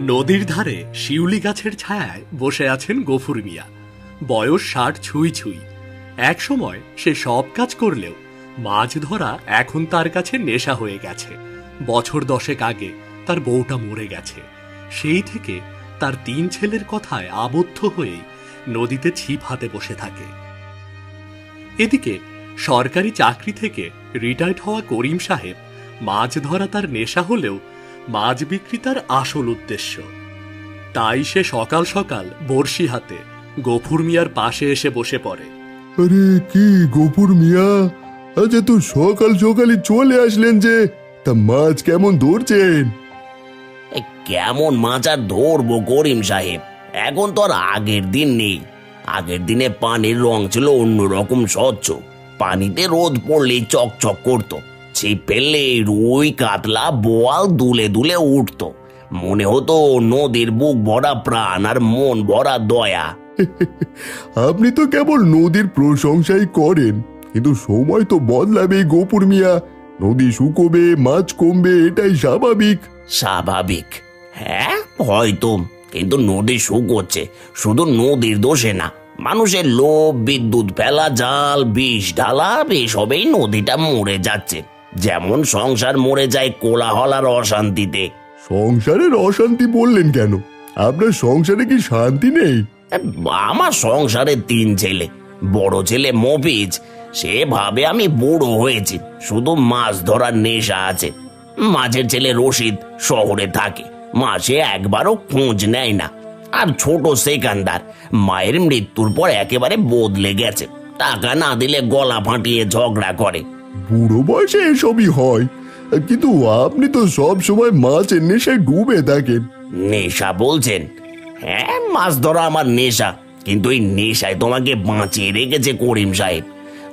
নদীর ধারে শিউলি গাছের ছায়ায় বসে আছেন গফুর মিয়া। বয়স ষাট ছুঁই ছুঁই। এক সময় সে সব কাজ করলেও মাছ ধরা এখন তার কাছে নেশা হয়ে গেছে। বছর দশেক আগে তার বউটা মরে গেছে। সেই থেকে তার তিন ছেলের কথায় আবদ্ধ হয়েই নদীতে ছিপ হাতে বসে থাকে। এদিকে সরকারি চাকরি থেকে রিটায়ার্ড হওয়া করিম সাহেব মাছ ধরা তার নেশা হলেও মাছ বিক্রি তার আসল উদ্দেশ্য। তাই সে সকাল সকাল বড়শি হাতে গফুর মিয়ার পাশে এসে বসে পড়ে। আরে কি গোপুর মিয়া? আচ্ছা তো সকাল সকালই চলে আসলেন যে তা মাছ কেমন ধরছেন? এ, কেমন মাছ আর ধরবো করিম সাহেব? এখন তো আর আগের দিন নেই। আগের দিনে পানির রং ছিল অন্যরকম স্বচ্ছ। পানিতে রোদ পড়লেই চকচক করতো। ছিপ ফেললে রুই কাতলা বোয়াল দুলে দুলে উঠতো। মনে হতো নদীর বুক ভরা প্রাণ আর মন ভরা দয়া। আপনি তো কেবল নদীর প্রশংসাই করেন কিন্তু সময় তো বদলাবে গোপুর মিয়া। নদী শুকোবে মাছ কমবে এটাই স্বাভাবিক। স্বাভাবিক। হ্যাঁ হয়তো কিন্তু নদী শুকোচ্ছে শুধু নদীর দোষে না। মানুষের লোভ বিদ্যুৎ ফেলা জাল বিষ ঢালা এসবেই নদীটা মরে যাচ্ছে। যেমন সংসার মরে যায় কোলাহল আর অশান্তিতে। সংসারের অশান্তি বললেন কেন? আপনার সংসারে কি শান্তি নেই? আমার সংসারে তিন ছেলে বড় ছেলে মফিজ সে ভাবে আমি বুড়ো হয়েছি শুধু মাছ ধরার নেশা আছে। মাঝের ছেলে রশিদ শহরে থাকে মাসে একবারও খোঁজ নেয় না। আর ছোট সেকান্দার মায়ের মৃত্যুর পর একেবারে বদলে গেছে টাকা না দিলে গলা ফাটিয়ে ঝগড়া করে। বুড়ো বয়সে এসবই হয়। কিন্তু আপনি তো সব সময় মাছের নেশায় ডুবে থাকেন। নেশা বলছেন? হ্যাঁ মাছ ধরা আমার নেশা। কিন্তু এই নেশায় তোমাকে বাঁচিয়ে রেখেছে করিম সাহেব।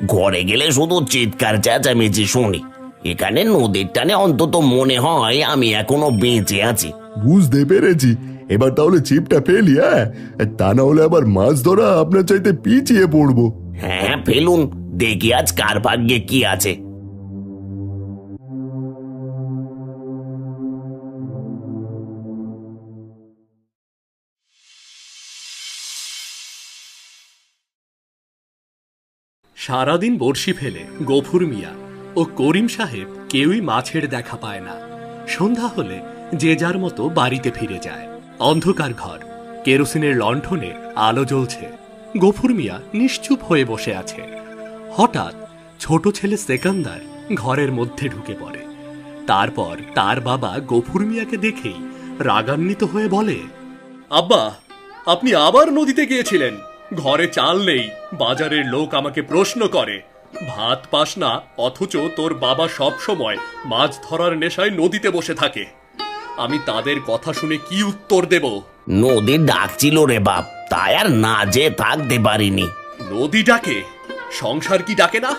ঘরে গেলে শুধু চিৎকার চেঁচামেচি শুনি। এখানে নদীর টানে অন্তত মনে হয় আমি এখনও বেঁচে আছি। বুঝতে পেরেছি। এবার তাহলে চিপটা ফেলি হ্যাঁ? তা না হলে আবার মাছ ধরা আপনার চাইতে পিছিয়ে পড়ব। হ্যাঁ ফেলুন। দেখি আজ কার ভাগ্যে কি আছে। সারাদিন বড়শি ফেলে, গফুর মিয়া ও করিম সাহেব কেউই মাছের দেখা পায় না। সন্ধ্যা হলে যে যার মতো বাড়িতে ফিরে যায়। অন্ধকার ঘর, কেরোসিনের লণ্ঠনে আলো জ্বলছে। গফুর মিয়া নিশ্চুপ হয়ে বসে আছে। হঠাৎ ছোট ছেলে সেকান্দার ঘরের মধ্যে ঢুকে পড়ে। তারপর তার বাবা গফুর মিয়াকে দেখেই রাগান্বিত হয়ে বলে আব্বা আপনি আবার নদীতে গিয়েছিলেন। ঘরে চাল নেই বাজারের লোক আমাকে প্রশ্ন করে। ভাত পাস না অথচ তোর বাবা সব সময় মাছ ধরার নেশায় নদীতে বসে থাকে। আমি তাদের কথা শুনে কি উত্তর দেব? নদী ডাকছিল রে বাপ তাই আর না যে থাকতে পারিনি। নদী ডাকে সংসার কি ডাকে না?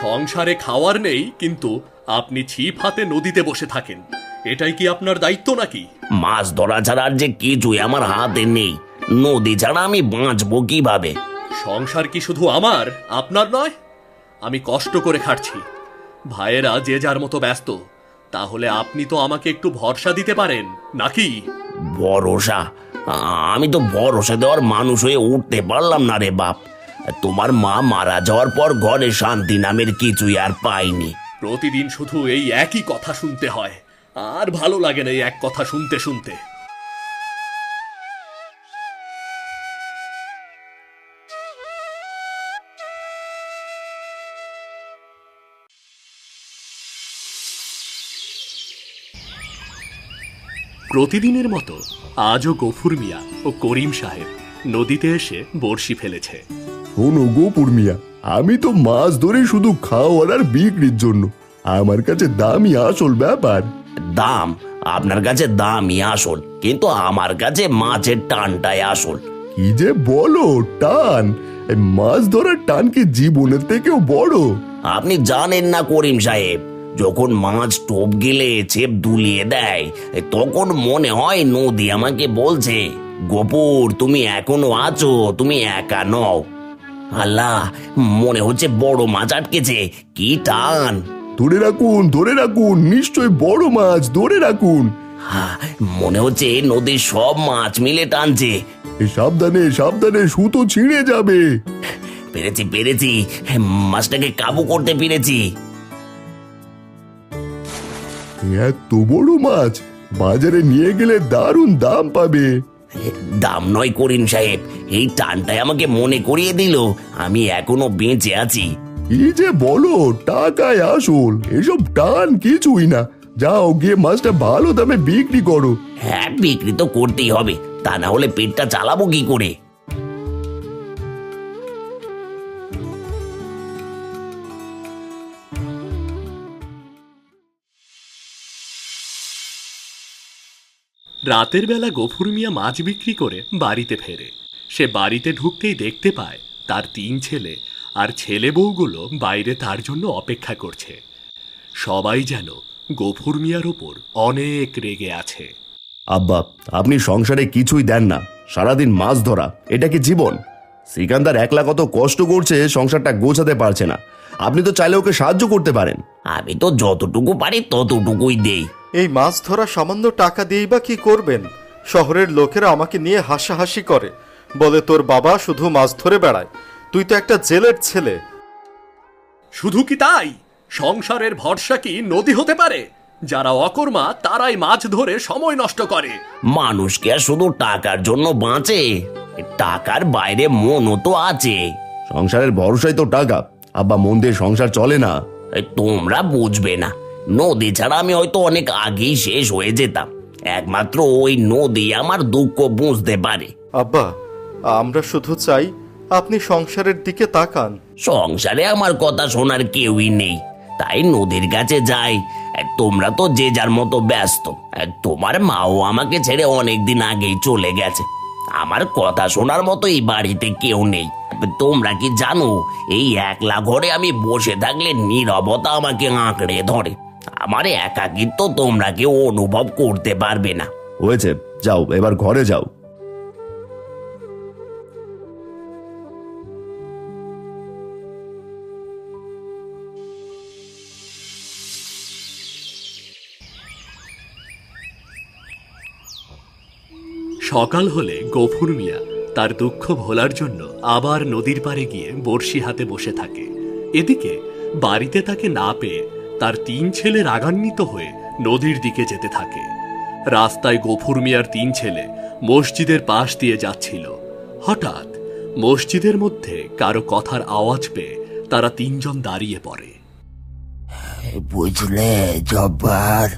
সংসারে খাওয়ার নেই কিন্তু আপনি ছিপ হাতে নদীতে বসে থাকেন। এটাই কি আপনার দায়িত্ব নাকি? মাছ ধরা ছাড়া আর যে কিছুই আমার হাতে নেই। নদী ছাড়া আমি বাঁচবো কীভাবে? সংসার কি শুধু আমার আপনার নয়? আমি কষ্ট করে খাটছি। ভাইয়েরা যে যার মতো ব্যস্ত তাহলে আপনি তো আমাকে একটু ভরসা দিতে পারেন নাকি? ভরসা? আমি তো ভরসা দেওয়ার মানুষ হয়ে উঠতে পারলাম না রে বাপ। তোমার মা মারা যাওয়ার পর ঘরে শান্তি নামের কিছুই আর পাইনি। প্রতিদিন শুধু এই একই কথা শুনতে হয়। আর ভালো লাগে না এই এক কথা শুনতে শুনতে। প্রতিদিনের মতো আজও গফুর মিয়া ও করিম সাহেব নদীতে এসে বড়শি ফেলেছে। শোনো গোপুর মিয়া আমি তো মাছ ধরে শুধু খাওয়ার আর বিক্রির জন্য। আমার কাছে দামই আসল ব্যাপার। দাম? আপনার কাছে দামই আসল কিন্তু আমার কাছে মাছের টানটাই আসল। কি যে বলো টান? এই মাছ ধরার টান কি জীবনের থেকেও বড়? আপনি জানেন না করিম সাহেব যখন মাছ টোপ গেলে ছেপ দুলিয়ে দেয় তখন মনে হয় নদী আমাকে বলছে গোপুর তুমি এখনও আছো তুমি একা নও। আল্লাহ মনে হচ্ছে বড় মাছ আটকেছে। কি টান। ধরে রাখুন ধরে রাখুন নিশ্চয় বড় মাছ ধরে রাখুন। মনে হচ্ছে নদীর সব মাছ মিলে টানছে। সাবধানে সাবধানে সুতো ছিঁড়ে যাবে। পেরেছি পেরেছি মাছটাকে কাবু করতে পেরেছি। এত বড় মাছ বাজারে নিয়ে গেলে দারুণ দাম পাবে। দাম নয় করিম সাহেব। এই টানটাই আমাকে মনে করিয়ে দিল। আমি এখনও বেঁচে আছি। কি যে বলো টাকায় আসল। এসব টান কিছুই না। যাও গিয়ে মাছটা ভালো দামে বিক্রি করো। হ্যাঁ বিক্রি তো করতেই হবে। তা না হলে পেটটা চালাবো কি করে? রাতের বেলা গফুর মিয়া মাছ বিক্রি করে বাড়িতে ফেরে। সে বাড়িতে ঢুকতেই দেখতে পায় তার তিন ছেলে আর ছেলে বউগুলো বাইরে তার জন্য অপেক্ষা করছে। সবাই যেন গফুর মিয়ার ওপর অনেক রেগে আছে। আব্বা, আপনি সংসারে কিছুই দেন না। সারাদিন মাছ ধরা, এটা কি জীবন? সিকান্দার একলা কত কষ্ট করছে, সংসারটা গোছাতে পারছে না। আপনি তো চাইলে ওকে সাহায্য করতে পারেন। আমি তো যতটুকু পারি ততটুকুই দেই। এই মাছ ধরা সামান্য টাকা দিয়েই বা কি করবেন? শহরের লোকেরা আমাকে নিয়ে হাসাহাসি করে। বলে তোর বাবা শুধু মাছ ধরে বেড়ায়। তুই তো একটা জেলের ছেলে। শুধু কি তাই? সংসারের ভরসা কি নদী হতে পারে? যারা অকর্মা তারাই মাছ ধরে সময় নষ্ট করে। মানুষকে আর শুধু টাকার জন্য বাঁচে? টাকার বাইরে মনও তো আছে। সংসারের ভরসাই তো টাকা। আব্বা মন দিয়ে সংসার চলে না। এই তোমরা বুঝবে না। নদী ছাড়া আমি হয়তো অনেক আগেই শেষ হয়ে যেতাম। একমাত্র ওই নদী আমার দুঃখ বুঝতে পারে। আব্বা আমরা শুধু চাই আপনি সংসারের দিকে তাকান। সংসারে আমার কথা শোনার কেউই নেই। তাই নদীর কাছে যাই। তোমরা তো যে যার মতো ব্যস্ত। তোমার মাও আমাকে ছেড়ে অনেকদিন আগেই চলে গেছে। আমার কথা শোনার মতো এই বাড়িতে কেউ নেই। তোমরা কি জানো, এই একলা ঘরে আমি বসে থাকলে নীরবতা আমাকে আঁকড়ে ধরে। আমার একাকিত্ব তোমরা কেউ অনুভব করতে পারবে না। হয়েছে, যাও, এবার ঘরে যাও। সকাল হলে গফুর মিয়া তার দুঃখ ভোলার জন্য আবার নদীর পাড়ে গিয়ে বড়শি হাতে বসে থাকে। এদিকে বাড়িতে তাকে না পেয়ে তার তিন ছেলে রাগান্বিত হয়ে নদীর দিকে যেতে থাকে। রাস্তায় গফুর মিয়ার তিন ছেলে মসজিদের পাশ দিয়ে যাচ্ছিল। হঠাৎ মসজিদের মধ্যে কারও কথার আওয়াজ পেয়ে তারা তিনজন দাঁড়িয়ে পড়ে। বুঝলে, জব্বার?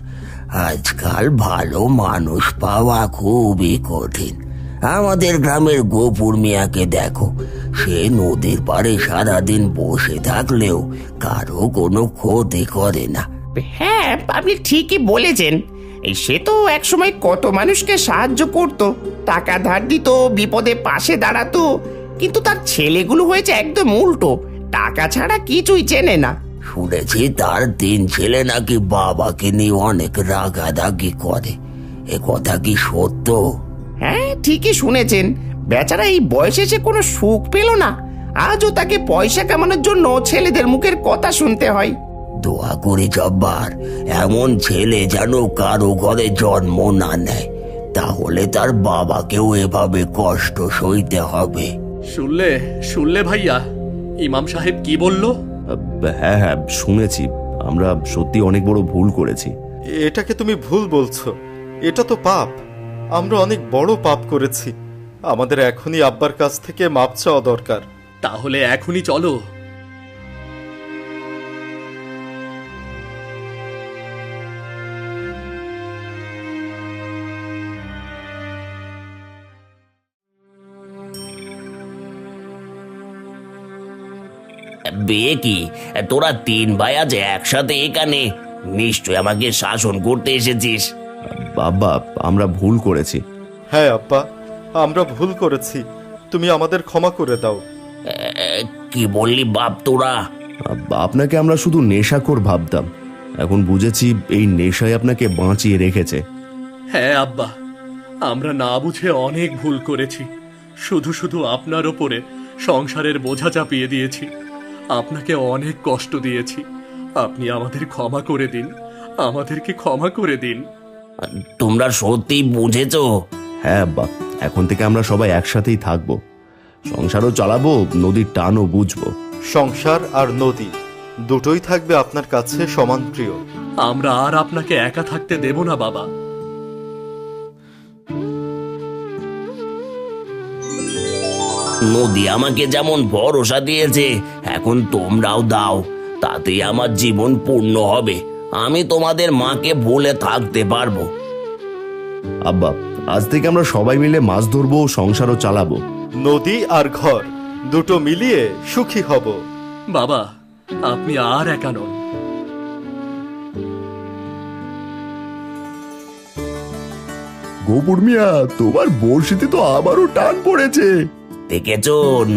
আজকাল ভালো মানুষ পাওয়া খুবই কঠিন। আমাদের গ্রামের গোপুর মিয়াকে দেখো, সে নদীর পাড়ে সারাদিন বসে থাকলেও কারও কোনো ক্ষতি করে না। হ্যাঁ আপনি ঠিকই বলেছেন। সে তো একসময় কত মানুষকে সাহায্য করত। টাকা ধার দিত, বিপদে পাশে দাঁড়াতো, কিন্তু তার ছেলেগুলো হয়েছে একদম উল্টো। টাকা ছাড়া কিছুই চেনে না। শুনেছি তার তিন ছেলে নাকি বাবাকে নিয়ে অনেক রাগাদাগি করে। এ কথা কি সত্য? হ্যাঁ ঠিকই শুনেছেন। বেচারা এই বয়সে সে কোনো সুখ পেল না। আজও তাকে পয়সা কামানোর জন্য ছেলেদের মুখের কথা শুনতে হয়। দোয়া করি জব্বার এমন ছেলে যেন কারও ঘরে জন্ম না নেয়। তাহলে তার বাবাকেও এভাবে কষ্ট সইতে হবে। শুনলে শুনলে ভাইয়া ইমাম সাহেব কি বলল? হ্যাঁ হ্যাঁ শুনেছি। আমরা সত্যি অনেক বড় ভুল করেছি। এটাকে তুমি ভুল বলছো। এটা তো পাপ। আমরা অনেক বড় পাপ করেছি। আমাদের এখনই আব্বার কাছ থেকে মাপ চাওয়া দরকার। তাহলে এখনই চলো। বিয়ে কি? তোরা তিন ভাই আজ একসাথে এখানে। নিশ্চয় আমাকে শাসন করতে এসেছিস। আব্বা আমরা ভুল করেছি। হ্যাঁ আব্বা আমরা ভুল করেছি। তুমি আমাদের ক্ষমা করে দাও। কি বললি বাপ তোরা? আপনাকে আমরা শুধু নেশাখোর ভাবতাম। এখন বুঝেছি এই নেশাই আপনাকে বাঁচিয়ে রেখেছে। হ্যাঁ আব্বা আমরা না বুঝে অনেক ভুল করেছি। শুধু শুধু আপনার ওপরে সংসারের বোঝা চাপিয়ে দিয়েছি। আপনাকে অনেক কষ্ট দিয়েছি। আপনি আমাদের ক্ষমা করে দিন। আমাদেরকে ক্ষমা করে দিন। তোমরা সত্যি বুঝেছ? হ্যাঁ আব্বা এখন থেকে আমরা সবাই একসাথেই থাকব। সংসারও চালাবো নদীর টানও বুঝব। সংসার আর নদী দুটোই থাকবে আপনার কাছে সমান প্রিয়। আমরা আর আপনাকে একা থাকতে দেব না বাবা। নদী আমাকে যেমন ভরসা দিয়েছে এখন তোমরাও দাও। তাতেই আমার জীবন পূর্ণ হবে। আমি তোমাদের মাকে বলে থাকতে পারব। আব্বা আজ থেকে আমরা সবাই মিলে মাছ ধরবো সংসারও চালাবো। নদী আর ঘর দুটো মিলিয়ে সুখী হব। বাবা আপনি আর একা নন। গোপুর মিয়া তোমার বড়শিতে তো আবারও টান পড়েছে। দেখেছ?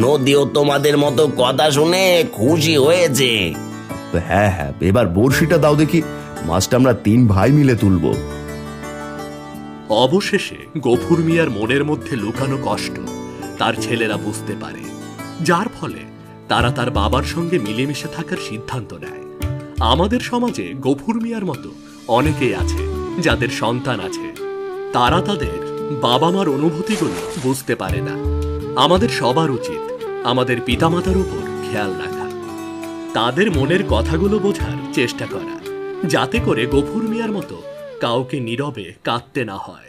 নদীও তোমাদের মতো কথা শুনে খুশি হয়েছে। হ্যাঁ হ্যাঁ এবার বড়শিটা দাও দেখি। মাছটা আমরা তিন ভাই মিলে তুলবো। অবশেষে গফুর মিয়ার মনের মধ্যে লুকানো কষ্ট তার ছেলেরা বুঝতে পারে। যার ফলে তারা তার বাবার সঙ্গে মিলেমিশে থাকার সিদ্ধান্ত নেয়। আমাদের সমাজে গফুর মিয়ার মতো অনেকেই আছে যাদের সন্তান আছে। তারা তাদের বাবা মার অনুভূতিগুলো বুঝতে পারে না। আমাদের সবার উচিত আমাদের পিতামাতার উপর খেয়াল রাখা। তাদের মনের কথাগুলো বোঝার চেষ্টা করা, যাতে করে গফুর মিয়ার মতো কাউকে নীরবে কাঁদতে না হয়।